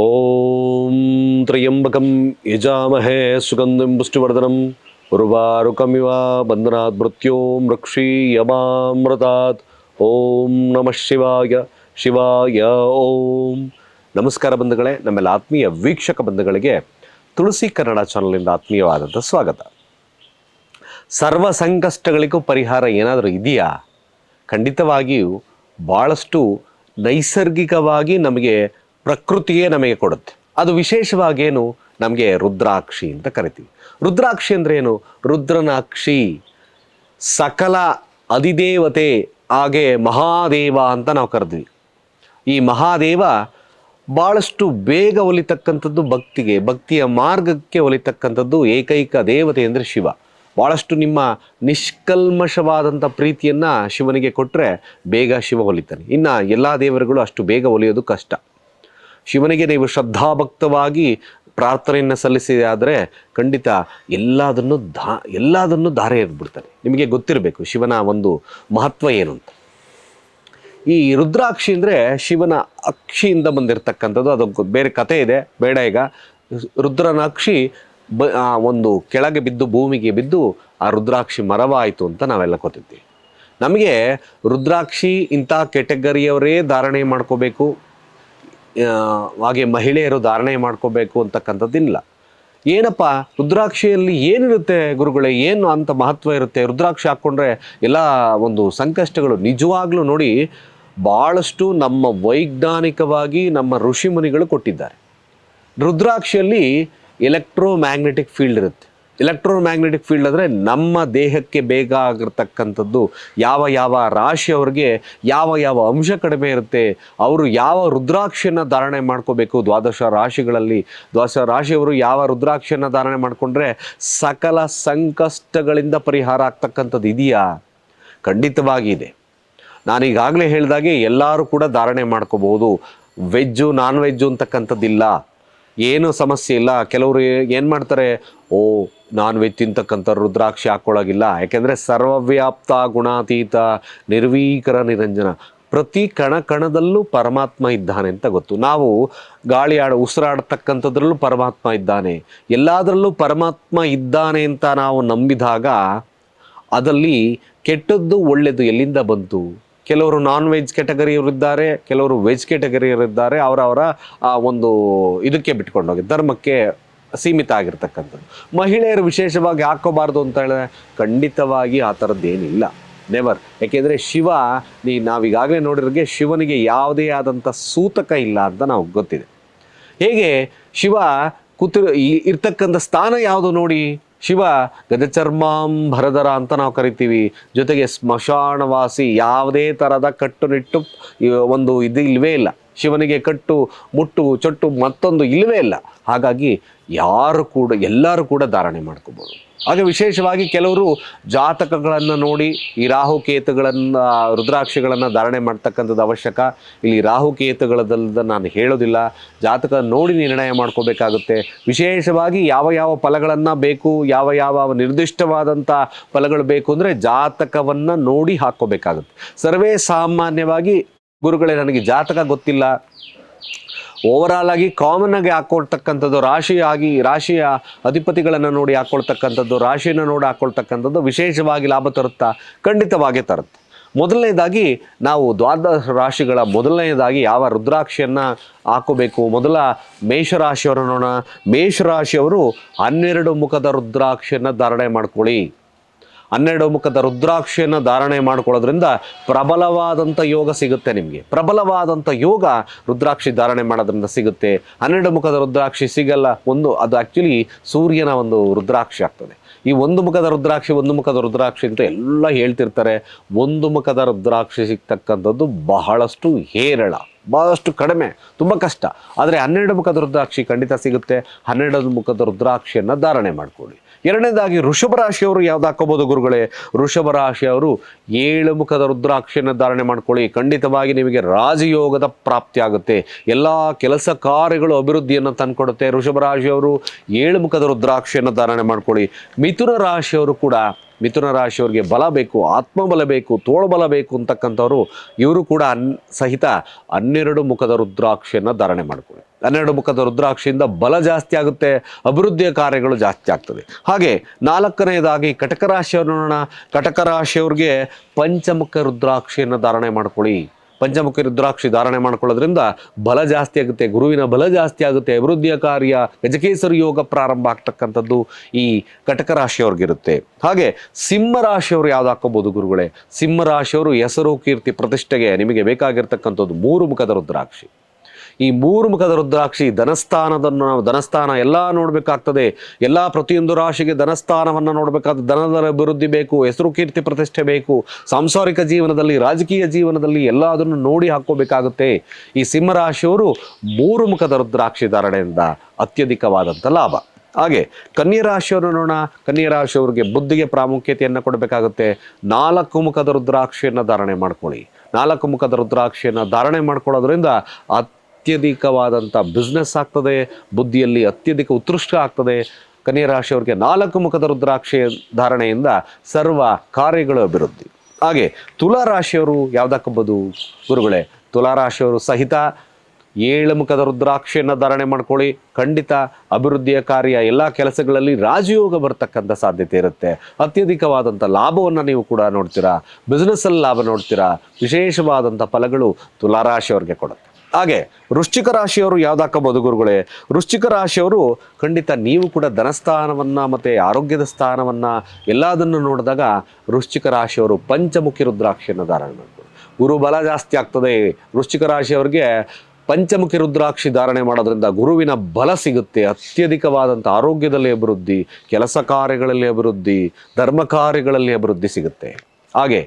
ಓಂ ತ್ರಯಂಬಕಂ ಯಜಾಮಹೇ ಸುಗಂಧಿಂ ಪುಷ್ಟಿವರ್ಧನಂ ಉರ್ವಾರುಕಮಿವ ಬಂಧನಾತ್ ಮೃತ್ಯೋಂ ರಕ್ಷಿ ಯಮಾಮೃತಾತ್ ಓಂ ನಮಃ ಶಿವಾಯ ಶಿವಾಯ ಓಂ ನಮಸ್ಕಾರ ಬಂಧುಗಳೇ, ನಮ್ಮೆಲ್ಲ ಆತ್ಮೀಯ ವೀಕ್ಷಕ ಬಂಧುಗಳಿಗೆ ತುಳಸಿ ಕನ್ನಡ ಚಾನಲಿಂದ ಆತ್ಮೀಯವಾದಂಥ ಸ್ವಾಗತ. ಸರ್ವ ಸಂಕಷ್ಟಗಳಿಗೂ ಪರಿಹಾರ ಏನಾದರೂ ಇದೆಯಾ? ಖಂಡಿತವಾಗಿಯೂ ಭಾಳಷ್ಟು ನೈಸರ್ಗಿಕವಾಗಿ ನಮಗೆ ಪ್ರಕೃತಿಯೇ ನಮಗೆ ಕೊಡುತ್ತೆ. ಅದು ವಿಶೇಷವಾಗೇನು? ನಮಗೆ ರುದ್ರಾಕ್ಷಿ ಅಂತ ಕರಿತೀವಿ. ರುದ್ರಾಕ್ಷಿ ಅಂದರೆ ಏನು ರುದ್ರನಾಕ್ಷಿ ಸಕಲ ಅಧಿದೇವತೆ ಹಾಗೆ ಮಹಾದೇವ ಅಂತ ನಾವು ಕರೆದ್ವಿ. ಈ ಮಹಾದೇವ ಭಾಳಷ್ಟು ಬೇಗ ಒಲಿತಕ್ಕಂಥದ್ದು ಭಕ್ತಿಗೆ, ಭಕ್ತಿಯ ಮಾರ್ಗಕ್ಕೆ ಒಲಿತಕ್ಕಂಥದ್ದು ಏಕೈಕ ದೇವತೆ ಅಂದರೆ ಶಿವ. ಭಾಳಷ್ಟು ನಿಮ್ಮ ನಿಷ್ಕಲ್ಮಶವಾದಂಥ ಪ್ರೀತಿಯನ್ನು ಶಿವನಿಗೆ ಕೊಟ್ಟರೆ ಬೇಗ ಶಿವ ಒಲಿತಾನೆ. ಇನ್ನು ಎಲ್ಲ ದೇವರುಗಳು ಅಷ್ಟು ಬೇಗ ಒಲಿಯೋದು ಕಷ್ಟ. ಶಿವನಿಗೆ ನೀವು ಶ್ರದ್ಧಾಭಕ್ತವಾಗಿ ಪ್ರಾರ್ಥನೆಯನ್ನು ಸಲ್ಲಿಸಿದಾದರೆ ಖಂಡಿತ ಎಲ್ಲದನ್ನು ದಾ ಎಲ್ಲದನ್ನು ಧಾರೆ ಎದ್ಬಿಡ್ತಾನೆ ನಿಮಗೆ ಗೊತ್ತಿರಬೇಕು ಶಿವನ ಒಂದು ಮಹತ್ವ ಏನು ಅಂತ. ಈ ರುದ್ರಾಕ್ಷಿ ಅಂದರೆ ಶಿವನ ಅಕ್ಷಿಯಿಂದ ಬಂದಿರತಕ್ಕಂಥದ್ದು ಅದಕ್ಕೆ ಬೇರೆ ಕಥೆ ಇದೆ, ಬೇಡ ಈಗ. ರುದ್ರನಾಕ್ಷಿ ಬ ಒಂದು ಕೆಳಗೆ ಬಿದ್ದು ಭೂಮಿಗೆ ಬಿದ್ದು ಆ ರುದ್ರಾಕ್ಷಿ ಮರವಾಯಿತು ಅಂತ ನಾವೆಲ್ಲ ಗೊತ್ತಿದ್ದೀವಿ ನಮಗೆ ರುದ್ರಾಕ್ಷಿ ಇಂಥ ಕೆಟಗರಿಯವರೇ ಧಾರಣೆ ಮಾಡ್ಕೋಬೇಕು. ಹಾಗೆ ಮಹಿಳೆಯರು ಧಾರಣೆ ಮಾಡ್ಕೋಬೇಕು ಅಂತಕ್ಕಂಥದ್ದಿಲ್ಲ. ಏನಪ್ಪ, ರುದ್ರಾಕ್ಷಿಯಲ್ಲಿ ಏನಿರುತ್ತೆ ಗುರುಗಳೇ, ಏನು ಅಂತ ಮಹತ್ವ ಇರುತ್ತೆ? ರುದ್ರಾಕ್ಷಿ ಹಾಕ್ಕೊಂಡ್ರೆ ಎಲ್ಲ ಒಂದು ಸಂಕಷ್ಟಗಳು ನಿಜವಾಗ್ಲೂ ನೋಡಿ ಭಾಳಷ್ಟು ನಮ್ಮ ವೈಜ್ಞಾನಿಕವಾಗಿ ನಮ್ಮ ಋಷಿಮುನಿಗಳು ಕೊಟ್ಟಿದ್ದಾರೆ. ರುದ್ರಾಕ್ಷಿಯಲ್ಲಿ ಎಲೆಕ್ಟ್ರೋ ಮ್ಯಾಗ್ನೆಟಿಕ್ ಫೀಲ್ಡ್ ಇರುತ್ತೆ. ಎಲೆಕ್ಟ್ರೋ ಮ್ಯಾಗ್ನೆಟಿಕ್ ಫೀಲ್ಡ್ ಅಂದರೆ ನಮ್ಮ ದೇಹಕ್ಕೆ ಬೇಗ ಆಗಿರ್ತಕ್ಕಂಥದ್ದು ಯಾವ ಯಾವ ರಾಶಿಯವ್ರಿಗೆ ಯಾವ ಯಾವ ಅಂಶ ಕಡಿಮೆ ಇರುತ್ತೆ, ಅವರು ಯಾವ ರುದ್ರಾಕ್ಷಿಯನ್ನು ಧಾರಣೆ ಮಾಡ್ಕೋಬೇಕು, ದ್ವಾದಶ ರಾಶಿಗಳಲ್ಲಿ. ದ್ವಾದಶ ರಾಶಿಯವರು ಯಾವ ರುದ್ರಾಕ್ಷಿಯನ್ನು ಧಾರಣೆ ಮಾಡಿಕೊಂಡ್ರೆ ಸಕಲ ಸಂಕಷ್ಟಗಳಿಂದ ಪರಿಹಾರ ಆಗ್ತಕ್ಕಂಥದ್ದು ಇದೆಯಾ? ಖಂಡಿತವಾಗಿ ಇದೆ. ನಾನು ಈಗಾಗಲೇ ಹೇಳಿದಾಗೆ ಎಲ್ಲರೂ ಕೂಡ ಧಾರಣೆ ಮಾಡ್ಕೋಬಹುದು. ವೆಜ್ಜು, ನಾನ್ ವೆಜ್ಜು ಅಂತಕ್ಕಂಥದ್ದಿಲ್ಲ. ಏನು ಸಮಸ್ಯೆ ಇಲ್ಲ. ಕೆಲವರು ಏನು ಮಾಡ್ತಾರೆ? ಓ, ನಾನ್ ವೆಜ್ ತಿಂತಕ್ಕಂಥ ರುದ್ರಾಕ್ಷಿ ಹಾಕ್ಕೊಳ್ಳೋಗಿಲ್ಲ ಯಾಕೆಂದರೆ ಸರ್ವವ್ಯಾಪ್ತ ಗುಣಾತೀತ ನಿರ್ವೀಕರ ನಿರಂಜನ. ಪ್ರತಿ ಕಣ ಕಣದಲ್ಲೂ ಪರಮಾತ್ಮ ಇದ್ದಾನೆ ಅಂತ ಗೊತ್ತು. ನಾವು ಗಾಳಿ ಆಡ, ಉಸಿರಾಡ್ತಕ್ಕಂಥದ್ರಲ್ಲೂ ಪರಮಾತ್ಮ ಇದ್ದಾನೆ. ಎಲ್ಲದರಲ್ಲೂ ಪರಮಾತ್ಮ ಇದ್ದಾನೆ ಅಂತ ನಾವು ನಂಬಿದಾಗ, ಅದರಲ್ಲಿ ಕೆಟ್ಟದ್ದು ಒಳ್ಳೆಯದು ಎಲ್ಲಿಂದ ಬಂತು? ಕೆಲವರು ನಾನ್ ವೆಜ್ ಕ್ಯಾಟಗರಿಯವರಿದ್ದಾರೆ ಕೆಲವರು ವೆಜ್ ಕ್ಯಾಟಗರಿಯವರಿದ್ದಾರೆ ಅವರವರ ಒಂದು ಇದಕ್ಕೆ ಬಿಟ್ಕೊಂಡೋಗಿ ಧರ್ಮಕ್ಕೆ ಸೀಮಿತ ಆಗಿರ್ತಕ್ಕಂಥದ್ದು. ಮಹಿಳೆಯರು ವಿಶೇಷವಾಗಿ ಹಾಕೋಬಾರ್ದು ಅಂತ ಹೇಳಿದ್ರೆ ಖಂಡಿತವಾಗಿ ಆ ಥರದ್ದೇನಿಲ್ಲ ನೆವರ್ ಯಾಕೆಂದರೆ ಶಿವ, ನೀ, ನಾವೀಗಾಗಲೇ ನೋಡಿರೋಗೆ ಶಿವನಿಗೆ ಯಾವುದೇ ಆದಂಥ ಸೂತಕ ಇಲ್ಲ ಅಂತ ನಾವು ಗೊತ್ತಿದೆ. ಹೇಗೆ? ಶಿವ ಕೂತಿರ ಇರ್ತಕ್ಕಂಥ ಸ್ಥಾನ ಯಾವುದು ನೋಡಿ? ಶಿವ ಗಜಚರ್ಮಾಂಬರಧರ ಅಂತ ನಾವು ಕರಿತೀವಿ. ಜೊತೆಗೆ ಸ್ಮಶಾನವಾಸಿ ಯಾವುದೇ ಥರದ ಕಟ್ಟುನಿಟ್ಟು ಒಂದು ಇದು ಇಲ್ಲವೇ ಇಲ್ಲ. ಶಿವನಿಗೆ ಕಟ್ಟು, ಮುಟ್ಟು, ಚೊಟ್ಟು ಮತ್ತೊಂದು ಇಲ್ಲವೇ ಇಲ್ಲ. ಹಾಗಾಗಿ ಯಾರು ಕೂಡ, ಎಲ್ಲರೂ ಕೂಡ ಧಾರಣೆ ಮಾಡ್ಕೋಬೋದು. ಹಾಗೆ ವಿಶೇಷವಾಗಿ ಕೆಲವರು ಜಾತಕಗಳನ್ನು ನೋಡಿ, ಈ ರಾಹುಕೇತುಗಳನ್ನು, ರುದ್ರಾಕ್ಷಿಗಳನ್ನು ಧಾರಣೆ ಮಾಡ್ತಕ್ಕಂಥದ್ದು ಅವಶ್ಯಕ. ಇಲ್ಲಿ ರಾಹುಕೇತುಗಳದಲ್ಲದ ನಾನು ಹೇಳೋದಿಲ್ಲ. ಜಾತಕ ನೋಡಿ ನಿರ್ಣಯ ಮಾಡ್ಕೋಬೇಕಾಗುತ್ತೆ. ವಿಶೇಷವಾಗಿ ಯಾವ ಯಾವ ಫಲಗಳನ್ನು ಬೇಕು, ಯಾವ ಯಾವ ನಿರ್ದಿಷ್ಟವಾದಂಥ ಫಲಗಳು ಬೇಕು ಅಂದರೆ ಜಾತಕವನ್ನು ನೋಡಿ ಹಾಕ್ಕೋಬೇಕಾಗುತ್ತೆ. ಸರ್ವೇ ಸಾಮಾನ್ಯವಾಗಿ ಗುರುಗಳೇ, ನನಗೆ ಜಾತಕ ಗೊತ್ತಿಲ್ಲ. ಓವರಾಲ್ ಆಗಿ ಕಾಮನ್ ಆಗಿ ಹಾಕೊಳ್ತಕ್ಕಂಥದ್ದು ರಾಶಿಯಾಗಿ ರಾಶಿಯ ಅಧಿಪತಿಗಳನ್ನು ನೋಡಿ ಹಾಕೊಳ್ತಕ್ಕಂಥದ್ದು, ರಾಶಿಯನ್ನು ನೋಡಿ ಹಾಕೊಳ್ತಕ್ಕಂಥದ್ದು ವಿಶೇಷವಾಗಿ ಲಾಭ ತರುತ್ತಾ, ಖಂಡಿತವಾಗಿ ತರುತ್ತೆ. ಮೊದಲನೇದಾಗಿ ನಾವು ದ್ವಾದಶ ರಾಶಿಗಳ ಮೊದಲನೆಯದಾಗಿ ಯಾವ ರುದ್ರಾಕ್ಷಿಯನ್ನು ಹಾಕೋಬೇಕು? ಮೊದಲ ಮೇಷರಾಶಿಯವರು ನೋಡೋಣ. ಮೇಷರಾಶಿಯವರು ಹನ್ನೆರಡು ಮುಖದ ರುದ್ರಾಕ್ಷಿಯನ್ನು ಧಾರಣೆ ಮಾಡ್ಕೊಳ್ಳಿ. ಹನ್ನೆರಡು ಮುಖದ ರುದ್ರಾಕ್ಷಿಯನ್ನು ಧಾರಣೆ ಮಾಡ್ಕೊಳ್ಳೋದ್ರಿಂದ ಪ್ರಬಲವಾದಂಥ ಯೋಗ ಸಿಗುತ್ತೆ ನಿಮಗೆ. ಪ್ರಬಲವಾದಂಥ ಯೋಗ ರುದ್ರಾಕ್ಷಿ ಧಾರಣೆ ಮಾಡೋದ್ರಿಂದ ಸಿಗುತ್ತೆ. ಹನ್ನೆರಡು ಮುಖದ ರುದ್ರಾಕ್ಷಿ ಸಿಗಲ್ಲ, ಒಂದು ಅದು ಆ್ಯಕ್ಚುಲಿ ಸೂರ್ಯನ ಒಂದು ರುದ್ರಾಕ್ಷಿ ಆಗ್ತದೆ. ಈ ಒಂದು ಮುಖದ ರುದ್ರಾಕ್ಷಿ, ಒಂದು ಮುಖದ ರುದ್ರಾಕ್ಷಿ ಅಂತ ಎಲ್ಲ ಹೇಳ್ತಿರ್ತಾರೆ. ಒಂದು ಮುಖದ ರುದ್ರಾಕ್ಷಿ ಸಿಗ್ತಕ್ಕಂಥದ್ದು ಬಹಳಷ್ಟು ಹೇರಳ, ಬಹಳಷ್ಟು ಕಡಿಮೆ, ತುಂಬ ಕಷ್ಟ. ಆದರೆ ಹನ್ನೆರಡು ಮುಖದ ರುದ್ರಾಕ್ಷಿ ಖಂಡಿತ ಸಿಗುತ್ತೆ. ಹನ್ನೆರಡು ಮುಖದ ರುದ್ರಾಕ್ಷಿಯನ್ನು ಧಾರಣೆ ಮಾಡ್ಕೊಳ್ಳಿ. ಎರಡನೇದಾಗಿ ಋಷಭ ರಾಶಿಯವರು ಯಾವ್ದು ಹಾಕೋಬಹುದು ಗುರುಗಳೇ? ಋಷಭ ರಾಶಿಯವರು ಏಳು ಮುಖದ ರುದ್ರಾಕ್ಷಿಯನ್ನು ಧಾರಣೆ ಮಾಡ್ಕೊಳ್ಳಿ. ಖಂಡಿತವಾಗಿ ನಿಮಗೆ ರಾಜಯೋಗದ ಪ್ರಾಪ್ತಿ ಆಗುತ್ತೆ ಎಲ್ಲ ಕೆಲಸ ಕಾರ್ಯಗಳು ಅಭಿವೃದ್ಧಿಯನ್ನು ತಂದುಕೊಡುತ್ತೆ. ಋಷಭ ರಾಶಿಯವರು ಏಳು ಮುಖದ ರುದ್ರಾಕ್ಷಿಯನ್ನು ಧಾರಣೆ ಮಾಡ್ಕೊಳ್ಳಿ. ಮಿಥುನ ರಾಶಿಯವರು ಕೂಡ ಮಿಥುನ ರಾಶಿಯವರಿಗೆ ಬಲ ಬೇಕು, ಆತ್ಮಬಲ ಬೇಕು, ತೋಳ್ಬಲ ಬೇಕು ಅಂತಕ್ಕಂಥವ್ರು ಇವರು ಕೂಡ ಅನ್ ಸಹಿತ ಹನ್ನೆರಡು ಮುಖದ ರುದ್ರಾಕ್ಷಿಯನ್ನು ಧಾರಣೆ ಮಾಡ್ಕೊಳ್ಳಿ ಹನ್ನೆರಡು ಮುಖದ ರುದ್ರಾಕ್ಷಿಯಿಂದ ಬಲ ಜಾಸ್ತಿ ಆಗುತ್ತೆ, ಅಭಿವೃದ್ಧಿಯ ಕಾರ್ಯಗಳು ಜಾಸ್ತಿ ಆಗ್ತದೆ. ಹಾಗೆ ನಾಲ್ಕನೆಯದಾಗಿ ಕಟಕ ರಾಶಿಯವ್ರು ನೋಡೋಣ ಕಟಕ ರಾಶಿಯವ್ರಿಗೆ ಪಂಚಮುಖ ರುದ್ರಾಕ್ಷಿಯನ್ನು ಧಾರಣೆ ಮಾಡ್ಕೊಳ್ಳಿ. ಪಂಚಮುಖಿ ರುದ್ರಾಕ್ಷಿ ಧಾರಣೆ ಮಾಡ್ಕೊಳ್ಳೋದ್ರಿಂದ ಬಲ ಜಾಸ್ತಿ ಆಗುತ್ತೆ, ಗುರುವಿನ ಬಲ ಜಾಸ್ತಿ ಆಗುತ್ತೆ, ಅಭಿವೃದ್ಧಿಯ ಕಾರ್ಯ, ಗಜಕೇಸರಿ ಯೋಗ ಪ್ರಾರಂಭ ಆಗ್ತಕ್ಕಂಥದ್ದು ಈ ಕಟಕ ರಾಶಿಯವ್ರಿಗಿರುತ್ತೆ. ಹಾಗೆ ಸಿಂಹ ರಾಶಿಯವರು ಯಾವ್ದು ಹಾಕೋಬಹುದು ಗುರುಗಳೇ? ಸಿಂಹ ರಾಶಿಯವರು ಹೆಸರು, ಕೀರ್ತಿ, ಪ್ರತಿಷ್ಠೆಗೆ ನಿಮಗೆ ಬೇಕಾಗಿರ್ತಕ್ಕಂಥದ್ದು ಮೂರು ಮುಖದ ರುದ್ರಾಕ್ಷಿ. ಈ ಮೂರು ಮುಖದ ರುದ್ರಾಕ್ಷಿ ಧನಸ್ಥಾನದನ್ನು ನಾವು ಧನಸ್ಥಾನ ಎಲ್ಲ ನೋಡಬೇಕಾಗ್ತದೆ. ಎಲ್ಲ ಪ್ರತಿಯೊಂದು ರಾಶಿಗೆ ಧನಸ್ಥಾನವನ್ನು ನೋಡಬೇಕಾದ ಧನದ ಅಭಿವೃದ್ಧಿ ಬೇಕು, ಹೆಸರು ಕೀರ್ತಿ ಪ್ರತಿಷ್ಠೆ ಬೇಕು. ಸಾಂಸಾರಿಕ ಜೀವನದಲ್ಲಿ, ರಾಜಕೀಯ ಜೀವನದಲ್ಲಿ ಎಲ್ಲ ಅದನ್ನು ನೋಡಿ ಹಾಕೋಬೇಕಾಗುತ್ತೆ ಈ ಸಿಂಹರಾಶಿಯವರು ಮೂರು ಮುಖದ ರುದ್ರಾಕ್ಷಿ ಧಾರಣೆಯಿಂದ ಅತ್ಯಧಿಕವಾದಂಥ ಲಾಭ. ಹಾಗೆ ಕನ್ಯಾ ರಾಶಿಯವರು ನೋಡೋಣ. ಕನ್ಯಾ ರಾಶಿಯವರಿಗೆ ಬುದ್ಧಿಗೆ ಪ್ರಾಮುಖ್ಯತೆಯನ್ನು ಕೊಡಬೇಕಾಗುತ್ತೆ. ನಾಲ್ಕು ಮುಖದ ರುದ್ರಾಕ್ಷಿಯನ್ನು ಧಾರಣೆ ಮಾಡ್ಕೊಳ್ಳಿ. ನಾಲ್ಕು ಮುಖದ ರುದ್ರಾಕ್ಷಿಯನ್ನು ಧಾರಣೆ ಮಾಡ್ಕೊಳ್ಳೋದ್ರಿಂದ ಅತ್ಯಧಿಕವಾದಂಥ ಬಿಸ್ನೆಸ್ ಆಗ್ತದೆ, ಬುದ್ಧಿಯಲ್ಲಿ ಅತ್ಯಧಿಕ ಉತ್ಕೃಷ್ಟ ಆಗ್ತದೆ. ಕನ್ಯಾ ರಾಶಿಯವರಿಗೆ ನಾಲ್ಕು ಮುಖದ ರುದ್ರಾಕ್ಷಿ ಧಾರಣೆಯಿಂದ ಸರ್ವ ಕಾರ್ಯಗಳು ಅಭಿವೃದ್ಧಿ. ಹಾಗೆ ತುಲಾ ರಾಶಿಯವರು ಯಾವ್ದಾಕಬಹುದು ಗುರುಗಳೇ, ತುಲಾ ರಾಶಿಯವರು ಸಹಿತ ಏಳು ಮುಖದ ರುದ್ರಾಕ್ಷಿಯನ್ನು ಧಾರಣೆ ಮಾಡ್ಕೊಳ್ಳಿ. ಖಂಡಿತ ಅಭಿವೃದ್ಧಿಯ ಕಾರ್ಯ, ಎಲ್ಲ ಕೆಲಸಗಳಲ್ಲಿ ರಾಜಯೋಗ ಬರ್ತಕ್ಕಂಥ ಸಾಧ್ಯತೆ ಇರುತ್ತೆ. ಅತ್ಯಧಿಕವಾದಂಥ ಲಾಭವನ್ನು ನೀವು ಕೂಡ ನೋಡ್ತೀರಾ ಬಿಸ್ನೆಸ್ಸಲ್ಲಿ ಲಾಭ ನೋಡ್ತೀರಾ, ವಿಶೇಷವಾದಂಥ ಫಲಗಳು ತುಲಾರಾಶಿಯವ್ರಿಗೆ ಕೊಡುತ್ತೆ. ಹಾಗೆ ವೃಶ್ಚಿಕ ರಾಶಿಯವರು ಯಾವ್ದಾಕಬಹುದು ಗುರುಗಳೇ? ವೃಶ್ಚಿಕ ರಾಶಿಯವರು ಖಂಡಿತ ನೀವು ಕೂಡ ಧನಸ್ಥಾನವನ್ನು ಮತ್ತು ಆರೋಗ್ಯದ ಸ್ಥಾನವನ್ನು ಎಲ್ಲದನ್ನು ನೋಡಿದಾಗ ವೃಶ್ಚಿಕ ರಾಶಿಯವರು ಪಂಚಮುಖಿ ರುದ್ರಾಕ್ಷಿಯನ್ನು ಧಾರಣೆ ಮಾಡ್ತಾರೆ ಗುರು ಬಲ ಜಾಸ್ತಿ ಆಗ್ತದೆ. ವೃಶ್ಚಿಕ ರಾಶಿಯವರಿಗೆ ಪಂಚಮುಖಿ ರುದ್ರಾಕ್ಷಿ ಧಾರಣೆ ಮಾಡೋದ್ರಿಂದ ಗುರುವಿನ ಬಲ ಸಿಗುತ್ತೆ. ಅತ್ಯಧಿಕವಾದಂಥ ಆರೋಗ್ಯದಲ್ಲಿ ಅಭಿವೃದ್ಧಿ, ಕೆಲಸ ಕಾರ್ಯಗಳಲ್ಲಿ ಅಭಿವೃದ್ಧಿ, ಧರ್ಮ ಕಾರ್ಯಗಳಲ್ಲಿ ಅಭಿವೃದ್ಧಿ ಸಿಗುತ್ತೆ. ಹಾಗೆ,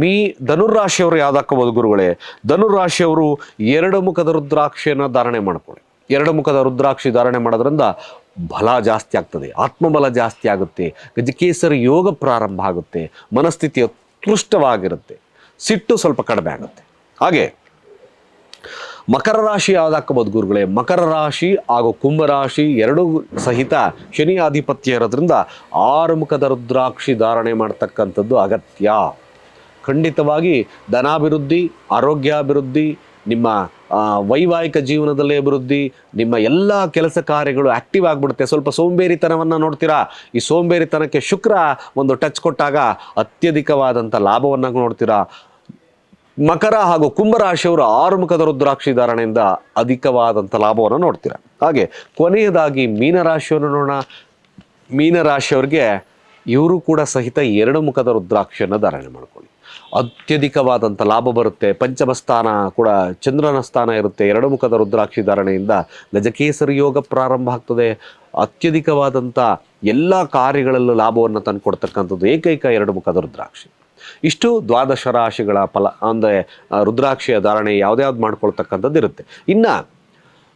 ಮೀ ಧನುರಾಶಿಯವರು ಯಾವ್ದಾಕಬಹುದು ಗುರುಗಳೇ ಧನುರಾಶಿಯವರು ಎರಡು ಮುಖದ ರುದ್ರಾಕ್ಷಿಯನ್ನು ಧಾರಣೆ ಮಾಡ್ಕೊಳ್ಳಿ. ಎರಡು ಮುಖದ ರುದ್ರಾಕ್ಷಿ ಧಾರಣೆ ಮಾಡೋದ್ರಿಂದ ಬಲ ಜಾಸ್ತಿ ಆಗ್ತದೆ, ಆತ್ಮಬಲ ಜಾಸ್ತಿ ಆಗುತ್ತೆ, ಗಜಕೇಸರಿ ಯೋಗ ಪ್ರಾರಂಭ ಆಗುತ್ತೆ, ಮನಸ್ಥಿತಿ ಉತ್ಕೃಷ್ಟವಾಗಿರುತ್ತೆ, ಸಿಟ್ಟು ಸ್ವಲ್ಪ ಕಡಿಮೆ ಆಗುತ್ತೆ. ಹಾಗೆ ಮಕರ ರಾಶಿ ಯಾವ್ದಾಕಬಹುದು ಗುರುಗಳೇ? ಮಕರ ರಾಶಿ ಹಾಗೂ ಕುಂಭರಾಶಿ ಎರಡೂ ಸಹಿತ ಶನಿ ಆಧಿಪತ್ಯ ಇರೋದ್ರಿಂದ ಆರು ಮುಖದ ರುದ್ರಾಕ್ಷಿ ಧಾರಣೆ ಮಾಡ್ತಕ್ಕಂಥದ್ದು ಅಗತ್ಯ. ಖಂಡಿತವಾಗಿ ಧನಾಭಿವೃದ್ಧಿ, ಆರೋಗ್ಯಾಭಿವೃದ್ಧಿ, ನಿಮ್ಮ ವೈವಾಹಿಕ ಜೀವನದಲ್ಲಿ ಅಭಿವೃದ್ಧಿ, ನಿಮ್ಮ ಎಲ್ಲ ಕೆಲಸ ಕಾರ್ಯಗಳು ಆ್ಯಕ್ಟಿವ್ ಆಗಿಬಿಡುತ್ತೆ. ಸ್ವಲ್ಪ ಸೋಂಬೇರಿತನವನ್ನು ನೋಡ್ತೀರಾ? ಈ ಸೋಂಬೇರಿತನಕ್ಕೆ ಶುಕ್ರ ಒಂದು ಟಚ್ ಕೊಟ್ಟಾಗ ಅತ್ಯಧಿಕವಾದಂಥ ಲಾಭವನ್ನು ನೋಡ್ತೀರಾ? ಮಕರ ಹಾಗೂ ಕುಂಭರಾಶಿಯವರು ಆರು ಮುಖದ ರುದ್ರಾಕ್ಷಿ ಧಾರಣೆಯಿಂದ ಅಧಿಕವಾದಂಥ ಲಾಭವನ್ನು ನೋಡ್ತೀರ? ಹಾಗೆ ಕೊನೆಯದಾಗಿ ಮೀನರಾಶಿಯನ್ನು ನೋಡೋಣ. ಮೀನರಾಶಿಯವ್ರಿಗೆ ಇವರು ಕೂಡ ಸಹಿತ ಎರಡು ಮುಖದ ರುದ್ರಾಕ್ಷಿಯನ್ನು ಧಾರಣೆ ಮಾಡ್ಕೊಳ್ಳಿ. ಅತ್ಯಧಿಕವಾದಂಥ ಲಾಭ ಬರುತ್ತೆ. ಪಂಚಮ ಸ್ಥಾನ ಕೂಡ ಚಂದ್ರನ ಸ್ಥಾನ ಇರುತ್ತೆ. ಎರಡು ಮುಖದ ರುದ್ರಾಕ್ಷಿ ಧಾರಣೆಯಿಂದ ಗಜಕೇಸರಿ ಯೋಗ ಪ್ರಾರಂಭ ಆಗ್ತದೆ. ಅತ್ಯಧಿಕವಾದಂಥ ಎಲ್ಲ ಕಾರ್ಯಗಳಲ್ಲೂ ಲಾಭವನ್ನು ತಂದುಕೊಡ್ತಕ್ಕಂಥದ್ದು ಏಕೈಕ ಎರಡು ಮುಖದ ರುದ್ರಾಕ್ಷಿ. ಇಷ್ಟು ದ್ವಾದಶ ರಾಶಿಗಳ ಫಲ, ಅಂದರೆ ರುದ್ರಾಕ್ಷಿಯ ಧಾರಣೆ ಯಾವ್ದ್ಯಾವ್ದು ಮಾಡ್ಕೊಳ್ತಕ್ಕಂಥದ್ದು ಇರುತ್ತೆ. ಇನ್ನು,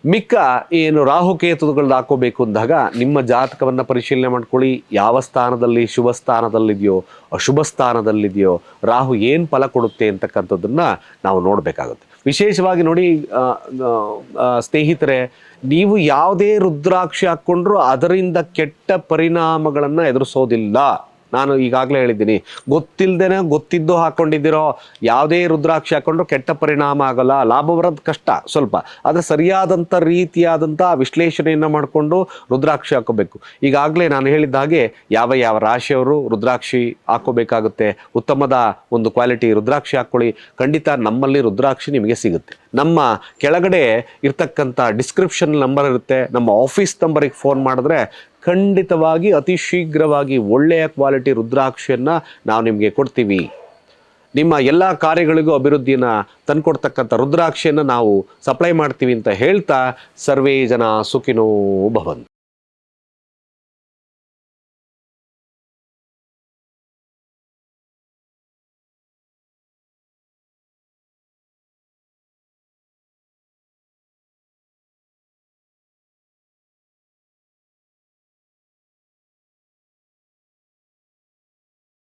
ಮಿಕ್ಕ ಏನು ರಾಹುಕೇತುಗಳನ್ನ ಹಾಕೋಬೇಕು ಅಂದಾಗ ನಿಮ್ಮ ಜಾತಕವನ್ನು ಪರಿಶೀಲನೆ ಮಾಡ್ಕೊಳ್ಳಿ. ಯಾವ ಸ್ಥಾನದಲ್ಲಿ ಶುಭ ಸ್ಥಾನದಲ್ಲಿದೆಯೋ, ಅಶುಭ ಸ್ಥಾನದಲ್ಲಿದೆಯೋ, ರಾಹು ಏನು ಫಲ ಕೊಡುತ್ತೆ ಅಂತಕ್ಕಂಥದ್ದನ್ನು ನಾವು ನೋಡಬೇಕಾಗುತ್ತೆ. ವಿಶೇಷವಾಗಿ ನೋಡಿ ಸ್ನೇಹಿತರೆ, ನೀವು ಯಾವುದೇ ರುದ್ರಾಕ್ಷಿ ಹಾಕ್ಕೊಂಡ್ರೂ ಅದರಿಂದ ಕೆಟ್ಟ ಪರಿಣಾಮಗಳನ್ನು ಎದುರಿಸೋದಿಲ್ಲ. ನಾನು ಈಗಾಗಲೇ ಹೇಳಿದ್ದೀನಿ ಗೊತ್ತಿಲ್ಲದೇನೆ ಗೊತ್ತಿದ್ದು ಹಾಕ್ಕೊಂಡಿದ್ದೀರೋ ಯಾವುದೇ ರುದ್ರಾಕ್ಷಿ ಹಾಕ್ಕೊಂಡ್ರು ಕೆಟ್ಟ ಪರಿಣಾಮ ಆಗಲ್ಲ, ಲಾಭ ಬರೋದು ಕಷ್ಟ ಸ್ವಲ್ಪ. ಆದರೆ ಸರಿಯಾದಂಥ ರೀತಿಯಾದಂಥ ವಿಶ್ಲೇಷಣೆಯನ್ನು ಮಾಡಿಕೊಂಡು ರುದ್ರಾಕ್ಷಿ ಹಾಕೋಬೇಕು. ಈಗಾಗಲೇ ನಾನು ಹೇಳಿದ ಹಾಗೆ ಯಾವ ಯಾವ ರಾಶಿಯವರು ರುದ್ರಾಕ್ಷಿ ಹಾಕೋಬೇಕಾಗುತ್ತೆ, ಉತ್ತಮದ ಒಂದು ಕ್ವಾಲಿಟಿ ರುದ್ರಾಕ್ಷಿ ಹಾಕ್ಕೊಳ್ಳಿ ಖಂಡಿತ ನಮ್ಮಲ್ಲಿ ರುದ್ರಾಕ್ಷಿ ನಿಮಗೆ ಸಿಗುತ್ತೆ. ನಮ್ಮ ಕೆಳಗಡೆ ಇರ್ತಕ್ಕಂಥ ಡಿಸ್ಕ್ರಿಪ್ಷನ್ ನಂಬರ್ ಇರುತ್ತೆ, ನಮ್ಮ ಆಫೀಸ್ ನಂಬರಿಗೆ ಫೋನ್ ಮಾಡಿದ್ರೆ ಖಂಡಿತವಾಗಿ ಅತಿ ಶೀಘ್ರವಾಗಿ ಒಳ್ಳೆಯ ಕ್ವಾಲಿಟಿ ರುದ್ರಾಕ್ಷಿಯನ್ನು ನಾವು ನಿಮಗೆ ಕೊಡ್ತೀವಿ. ನಿಮ್ಮ ಎಲ್ಲ ಕಾರ್ಯಗಳಿಗೂ ಅಭಿವೃದ್ಧಿಯನ್ನು ತಂದುಕೊಡ್ತಕ್ಕಂಥ ರುದ್ರಾಕ್ಷಿಯನ್ನು ನಾವು ಸಪ್ಲೈ ಮಾಡ್ತೀವಿ ಅಂತ ಹೇಳ್ತಾ ಸರ್ವೇ ಜನ ಸುಖಿನೋ ಭವಂತು.